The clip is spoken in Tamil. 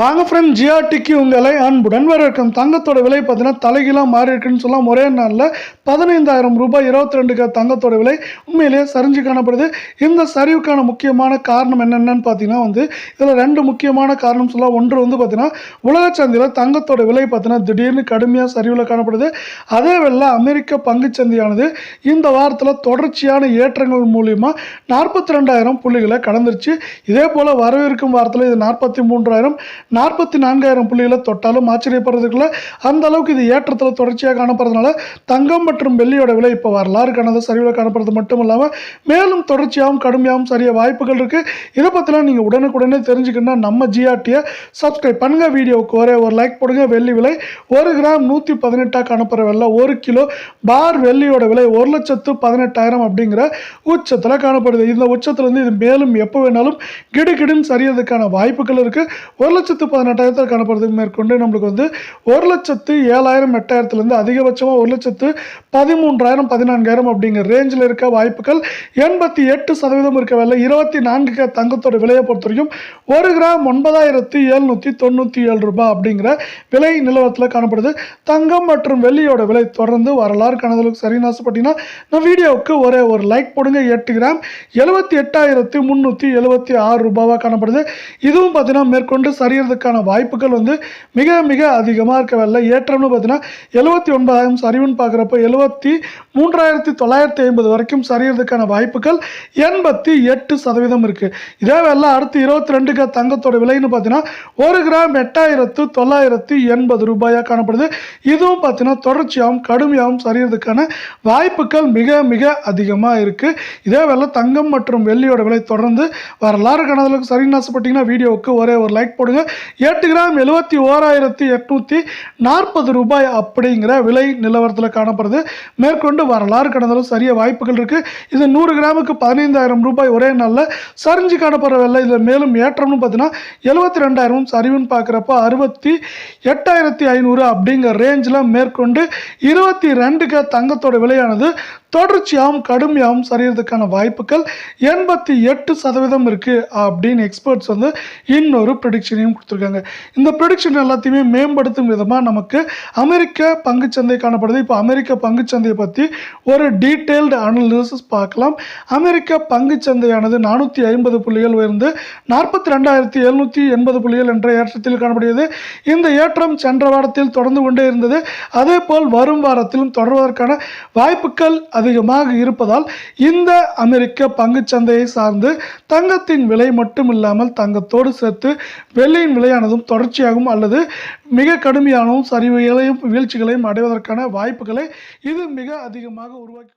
வாங்க ஃப்ரெண்ட் ஜிஆர்டிக்கு உங்களை அன்புடன் வரவேற்கும். தங்கத்தோட விலை பார்த்தீங்கன்னா தலைகீழாக மாறி இருக்குன்னு சொல்லலாம். ஒரே நாளில் பதினைந்தாயிரம் ரூபாய் இருபத்தி ரெண்டுக்கு தங்கத்தோட விலை உண்மையிலேயே சரிஞ்சு காணப்படுது. இந்த சரிவுக்கான முக்கியமான காரணம் என்னென்னு பார்த்தீங்கன்னா வந்து இதில் ரெண்டு முக்கியமான காரணம் சொல்லலாம். ஒன்று வந்து பார்த்தீங்கன்னா உலக சந்தையில் தங்கத்தோட விலை பார்த்தீங்கன்னா திடீர்னு கடுமையாக சரிவில் காணப்படுது. அதே வேளை அமெரிக்க பங்குச்சந்தையானது இந்த வாரத்தில் தொடர்ச்சியான ஏற்றங்கள் மூலிமா நாற்பத்தி ரெண்டாயிரம் புள்ளிகளை கடந்துருச்சு. இதே போல் வரவிருக்கும் வாரத்தில் இது நாற்பத்தி மூன்றாயிரம் நாற்பத்தி நான்காயிரம் புள்ளிகளை தொட்டாலும் ஆச்சரியப்படுறதுக்குள்ள அந்த அளவுக்கு இது ஏற்றத்தில் தொடர்ச்சியாக காணப்படுறதுனால தங்கம் மற்றும் வெள்ளியோட விலை இப்போ வரலாறு காணாத சரிவில் காணப்படுறது மட்டும் இல்லாமல் மேலும் தொடர்ச்சியாகவும் கடுமையாகவும் சரிய வாய்ப்புகள் இருக்குது இதை பற்றிலாம் நீங்கள் உடனுக்குடனே தெரிஞ்சுக்கணும்னா நம்ம ஜிஆர்டியை சப்ஸ்கிரைப் பண்ணுங்கள் வீடியோவுக்கு ஒரே ஒரு லைக் போடுங்க. வெள்ளி விலை ஒரு கிராம் நூற்றி பதினெட்டாக காணப்படுற வெள்ளை ஒரு கிலோ. பார் வெள்ளியோட விலை ஒரு லட்சத்து பதினெட்டாயிரம் அப்படிங்கிற உச்சத்தில் காணப்படுது. இந்த உச்சத்துலேருந்து இது மேலும் எப்போ வேணாலும் கிடுகிடுன்னு சரியறதுக்கான வாய்ப்புகள் இருக்குது ஒரு லட்சத்து பதினெட்டாயிரத்தில் காணப்படுறது மேற்கொண்டு நம்மளுக்கு வந்து ஒரு லட்சத்து ஏழாயிரம் எட்டாயிரத்துலேருந்து அதிகபட்சமாக ஒரு லட்சத்து பதிமூன்றாயிரம் பதினான்காயிரம் அப்படிங்கிற ரேஞ்சில் இருக்க வாய்ப்புகள் எண்பத்தி எட்டு சதவீதம் இருக்க விலை இருபத்தி நான்கு தங்கத்தோட விலையை பொறுத்த வரைக்கும் ஒரு கிராம் ஒன்பதாயிரத்து எழுநூற்றி தொண்ணூற்றி ஏழு ரூபாய் அப்படிங்கிற விலை நிலவரத்தில் காணப்படுது. தங்கம் மற்றும் வெள்ளியோட விலை தொடர்ந்து வரலாறு காணதலுக்கு சரின்னு ஆசைப்பட்டீங்கன்னா நான் வீடியோவுக்கு ஒரே ஒரு லைக் போடுங்க. எட்டு கிராம் எழுபத்தி எட்டாயிரத்தி முந்நூற்றி எழுபத்தி ஆறு ரூபாவாக காணப்படுது. இதுவும் பார்த்தீங்கன்னா மேற்கொண்டு சரியான சரியறதுக்கான வாய்ப்புகள் வந்து மிக மிக அதிகமாக இருக்க ஏற்றம்னு பார்த்தீங்கன்னா எழுபத்தி ஒன்பதாயிரம் சரிவுன்னு பார்க்குறப்ப எழுபத்தி மூன்றாயிரத்தி தொள்ளாயிரத்தி ஐம்பது வரைக்கும் சரியறதுக்கான வாய்ப்புகள் எண்பத்தி எட்டு சதவீதம் இருக்குது இதே வேலை அடுத்து இருபத்தி ரெண்டுக்கு தங்கத்தோட விலைன்னு பார்த்தீங்கன்னா ஒரு கிராம் எட்டாயிரத்து தொள்ளாயிரத்தி எண்பது ரூபாயாக காணப்படுது. இதுவும் பார்த்தீங்கன்னா தொடர்ச்சியாகவும் கடுமையாகவும் சரியறதுக்கான வாய்ப்புகள் மிக மிக அதிகமாக இருக்குது இதே வேலை தங்கம் மற்றும் வெள்ளியோட விலை தொடர்ந்து வரலாறு கணதலுக்கு சரின்னு ஆசைப்பட்டீங்கன்னா வீடியோவுக்கு ஒரே ஒரு லைக் போடுங்க. எட்டு கிராம் எழுபத்தி ஓராயிரத்தி எட்நூற்றி நாற்பது ரூபாய் அப்படிங்கிற விலை நிலவரத்தில் காணப்படுது. மேற்கொண்டு வரலாறு கடந்தாலும் சரிய வாய்ப்புகள் இருக்குது இது நூறு கிராமுக்கு பதினைந்தாயிரம் ரூபாய் ஒரே நாளில் சரிஞ்சு காணப்படுற விலை. இதில் மேலும் ஏற்றம்னு பார்த்தீங்கன்னா எழுபத்தி ரெண்டாயிரமும் சரிவுன்னு பார்க்குறப்ப அறுபத்தி எட்டாயிரத்தி ஐநூறு அப்படிங்கிற ரேஞ்சில் மேற்கொண்டு இருபத்தி ரெண்டுக்கு தங்கத்தோட விலையானது தொடர்ச்சியாகவும் கடுமையாகவும் சரியறதுக்கான வாய்ப்புகள் எண்பத்தி எட்டு சதவீதம் இருக்குது அப்படின்னு எக்ஸ்பர்ட்ஸ் வந்து இன்னொரு ப்ரெடிக்ஷனையும் கொடுத்துருக்காங்க. இந்த ப்ரொடிக்ஷன் எல்லாத்தையுமே மேம்படுத்தும் விதமாக நமக்கு அமெரிக்க பங்குச்சந்தை காணப்படுது. இப்போ அமெரிக்க பங்குச்சந்தையை பற்றி ஒரு டீட்டெயில்டு அனலிசிஸ் பார்க்கலாம். அமெரிக்க பங்குச்சந்தையானது நானூற்றி ஐம்பது புள்ளிகள் உயர்ந்து நாற்பத்தி ரெண்டாயிரத்தி எழுநூற்றி எண்பது புள்ளிகள் என்ற ஏற்றத்தில் காணப்படுகிறது. இந்த ஏற்றம் சென்ற வாரத்தில் தொடர்ந்து கொண்டே இருந்தது. அதே போல் வரும் வாரத்திலும் தொடர்வதற்கான வாய்ப்புகள் அதிகமாக இருப்பதால் இந்த அமெரிக்க பங்குச்சந்தையை சார்ந்து தங்கத்தின் விலை மட்டும் இல்லாமல் தங்கத்தோடு சேர்த்து வெள்ளியின் விலையானதும் தொடர்ச்சியாகவும் அல்லது மிக கடுமையானவும் சரிவுகளையும் வீழ்ச்சிகளையும் அடைவதற்கான வாய்ப்புகளை இது மிக அதிகமாக உருவாக்கி